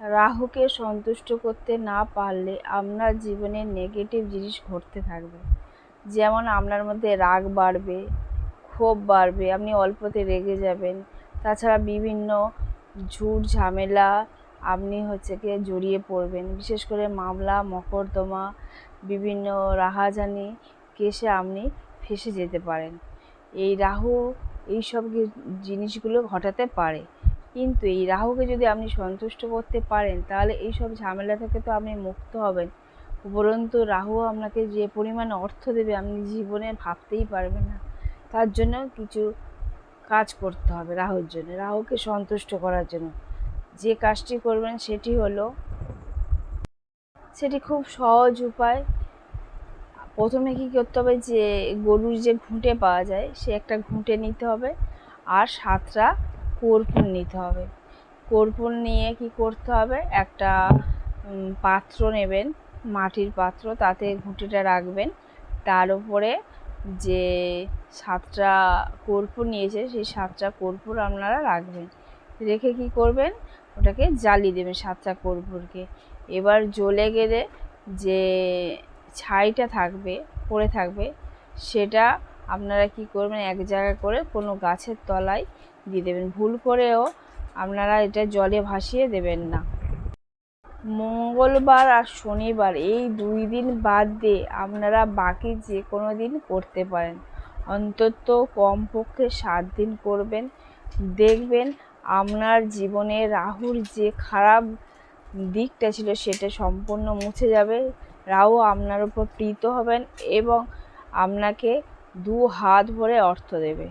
রাহুকে সন্তুষ্ট করতে না পারলে আপনার জীবনে নেগেটিভ জিনিস ঘটতে থাকবে। যেমন আপনার মধ্যে রাগ বাড়বে, ক্ষোভ বাড়বে, আপনি অল্পতে রেগে যাবেন। তাছাড়া বিভিন্ন ঝুট ঝামেলা আপনি হচ্ছে গিয়ে জড়িয়ে পড়বেন। বিশেষ করে মামলা, মকদ্দমা, বিভিন্ন রাহাজানি কেসে আপনি ফেসে যেতে পারেন। এই রাহু, এইসব জিনিসগুলো ঘটাতে পারে। কিন্তু এই রাহুকে যদি আপনি সন্তুষ্ট করতে পারেন, তাহলে এই সব ঝামেলা থেকে তো আপনি মুক্ত হবেন। উপরন্তু রাহু আপনাকে যে পরিমাণ অর্থ দেবে আপনি জীবনে ভাবতেই পারবেন না। তার জন্য কিছু কাজ করতে হবে রাহুর জন্য, রাহুকে সন্তুষ্ট করার জন্য। যে কাজটি করবেন সেটি হলো, সেটি খুব সহজ উপায়। প্রথমে কী করতে হবে যে গরুর যে ঘুঁটে পাওয়া যায়, সে একটা ঘুঁটে নিতে হবে। আর সাতটা কর্পূর নিতে হবে। কর্পূর নিয়ে কি করতে হবে? একটা পাত্র নেবেন, মাটির পাত্র, তাতে ঘুঁটিটা রাখবেন। তার উপরে যে সাতটা কর্পূর নিয়েছে, সেই সাতটা কর্পূর আপনারা রাখবেন। রেখে কি করবেন? ওটাকে জ্বালিয়ে দেবেন সাতটা কর্পূরকে এবার জ্বলে গেলে যে ছাইটা থাকবে, পড়ে থাকবে, সেটা আপনারা কি করবেন? এক জায়গা করে কোনো গাছের তলায় দিয়ে দেবেন। ভুল করেও আপনারা এটা জলে ভাসিয়ে দেবেন না। মঙ্গলবার আর শনিবার এই দুই দিন বাদ দিয়ে আপনারা বাকি যে কোনো দিন করতে পারেন। অন্তত কমপক্ষে সাত দিন করবেন। দেখবেন আপনার জীবনে রাহুর যে খারাপ দিকটা ছিল সেটা সম্পূর্ণ মুছে যাবে। রাহু আপনার উপর প্রীত হবেন এবং আপনাকে দু হাত ভরে অর্থ দেবে।